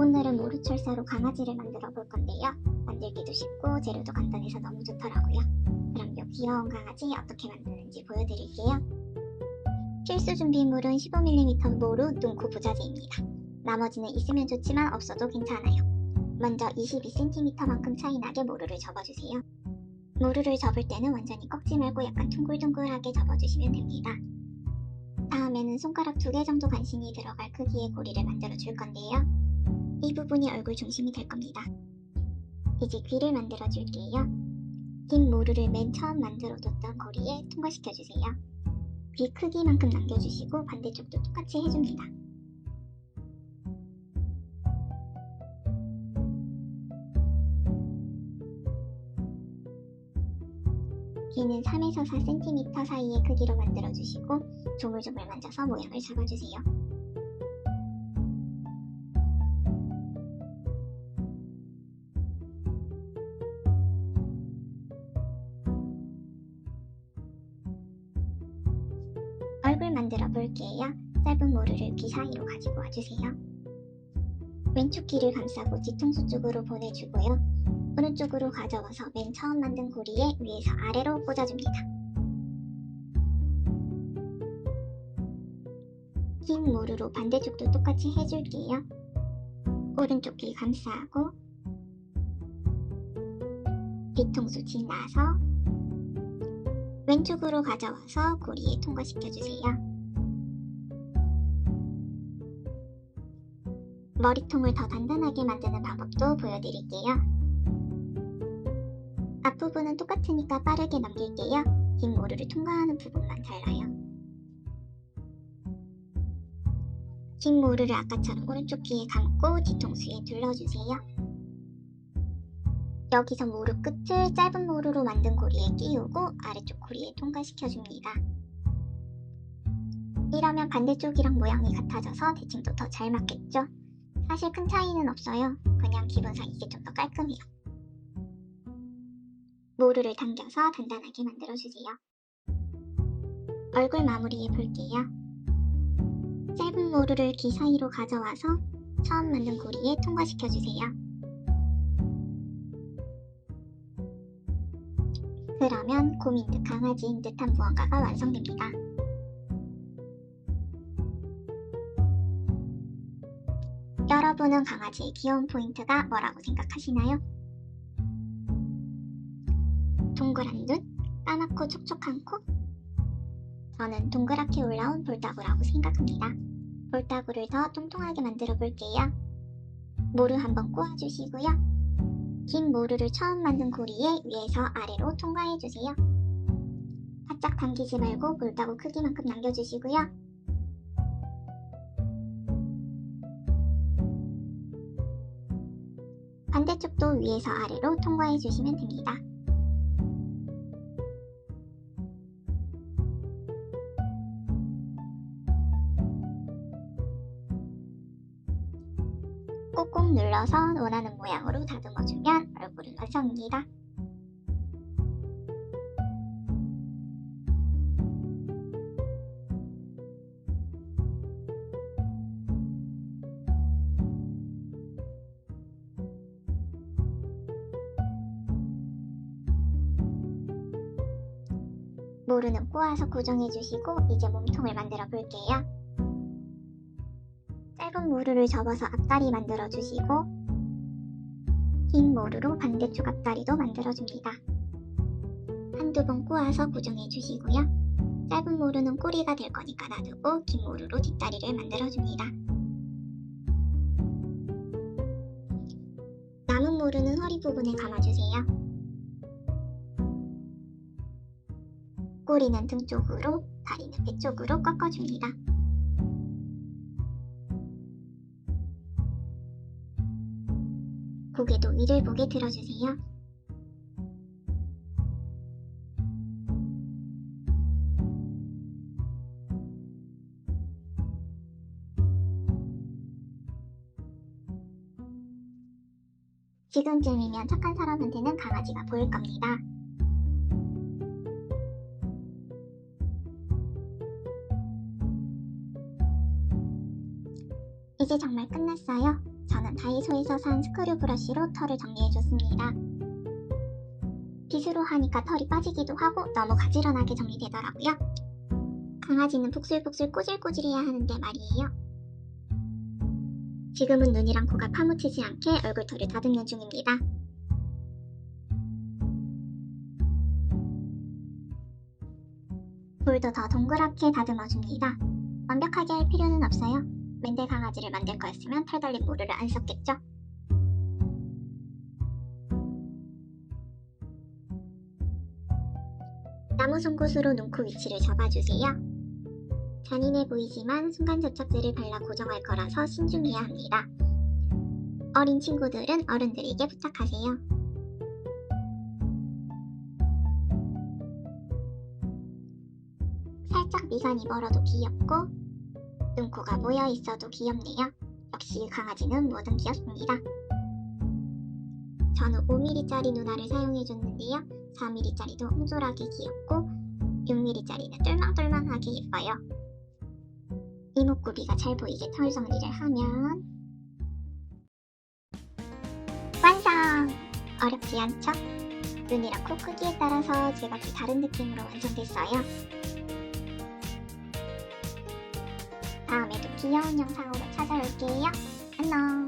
오늘은 모루철사로 강아지를 만들어 볼 건데요. 만들기도 쉽고 재료도 간단해서 너무 좋더라고요. 그럼 이 귀여운 강아지 어떻게 만드는지 보여드릴게요. 필수 준비물은 15mm 모루 눈코 부자재입니다. 나머지는 있으면 좋지만 없어도 괜찮아요. 먼저 22cm만큼 차이 나게 모루를 접어주세요. 모루를 접을 때는 완전히 꺾지 말고 약간 둥글둥글하게 접어주시면 됩니다. 다음에는 손가락 두 개 정도 간신히 들어갈 크기의 고리를 만들어 줄 건데요. 이 부분이 얼굴 중심이 될 겁니다. 이제 귀를 만들어 줄게요. 긴 모루를 맨 처음 만들어뒀던 고리에 통과시켜 주세요. 귀 크기만큼 남겨주시고 반대쪽도 똑같이 해줍니다. 귀는 3에서 4cm 사이의 크기로 만들어주시고 조물조물 만져서 모양을 잡아주세요. 얼굴 만들어 볼게요. 짧은 모루를 귀 사이로 가지고 와주세요. 왼쪽 귀를 감싸고 뒤통수 쪽으로 보내주고요. 오른쪽으로 가져와서 맨 처음 만든 고리에 위에서 아래로 꽂아줍니다. 긴 모루로 반대쪽도 똑같이 해줄게요. 오른쪽 귀 감싸고 뒤통수 지나서 왼쪽으로 가져와서 고리에 통과시켜주세요. 머리통을 더 단단하게 만드는 방법도 보여드릴게요. 앞부분은 똑같으니까 빠르게 넘길게요. 긴 모루를 통과하는 부분만 달라요. 긴 모루를 아까처럼 오른쪽 귀에 감고 뒤통수에 둘러주세요. 여기서 모루 끝을 짧은 모루로 만든 고리에 끼우고 아래쪽 고리에 통과시켜줍니다. 이러면 반대쪽이랑 모양이 같아져서 대칭도 더 잘 맞겠죠? 사실 큰 차이는 없어요. 그냥 기분상 이게 좀 더 깔끔해요. 모루를 당겨서 단단하게 만들어주세요. 얼굴 마무리해 볼게요. 짧은 모루를 귀 사이로 가져와서 처음 만든 고리에 통과시켜주세요. 그러면 곰인 듯 강아지인 듯한 무언가가 완성됩니다. 여러분은 강아지의 귀여운 포인트가 뭐라고 생각하시나요? 동그란 눈, 까맣고 촉촉한 코? 저는 동그랗게 올라온 볼따구라고 생각합니다. 볼따구를 더 통통하게 만들어 볼게요. 모루 한번 꼬아주시고요. 긴 모루를 처음 만든 고리에 위에서 아래로 통과해주세요. 바짝 당기지 말고 볼따구 크기만큼 남겨주시고요. 반대쪽도 위에서 아래로 통과해 주시면 됩니다. 꾹꾹 눌러서 원하는 모양으로 다듬어주면 얼굴은 완성입니다. 모루는 꼬아서 고정해주시고 이제 몸통을 만들어 볼게요. 짧은 모루를 접어서 앞다리 만들어주시고 긴 모루로 반대쪽 앞다리도 만들어줍니다. 한두 번 꼬아서 고정해주시고요. 짧은 모루는 꼬리가 될 거니까 놔두고 긴 모루로 뒷다리를 만들어줍니다. 남은 모루는 허리 부분에 감아주세요. 꼬리는 등 쪽으로, 다리는 배 쪽으로 꺾어줍니다. 고개도 위를 보게 들어주세요. 지금쯤이면 착한 사람한테는 강아지가 보일 겁니다. 이제 정말 끝났어요. 저는 다이소에서 산 스크류 브러쉬로 털을 정리해줬습니다. 빗으로 하니까 털이 빠지기도 하고 너무 가지런하게 정리되더라고요. 강아지는 북슬북슬 꼬질꼬질해야 하는데 말이에요. 지금은 눈이랑 코가 파묻히지 않게 얼굴털을 다듬는 중입니다. 볼도 더 동그랗게 다듬어줍니다. 완벽하게 할 필요는 없어요. 맨델 강아지를 만들 거였으면 털 달린 모루를 안 썼겠죠? 나무 송곳으로 눈코 위치를 잡아주세요. 잔인해 보이지만 순간 접착제를 발라 고정할 거라서 신중해야 합니다. 어린 친구들은 어른들에게 부탁하세요. 살짝 미간이 멀어도 귀엽고 눈코가 모여 있어도 귀엽네요. 역시 강아지는 뭐든 귀엽습니다. 저는 5mm짜리 누나를 사용해줬는데요. 4mm짜리도 홍졸하게 귀엽고 6mm짜리는 똘망똘망하게 예뻐요. 이목구비가 잘 보이게 털 정리를 하면 완성! 어렵지 않죠? 눈이랑 코 크기에 따라서 제각기 다른 느낌으로 완성됐어요. 귀여운 영상으로 찾아올게요. 안녕!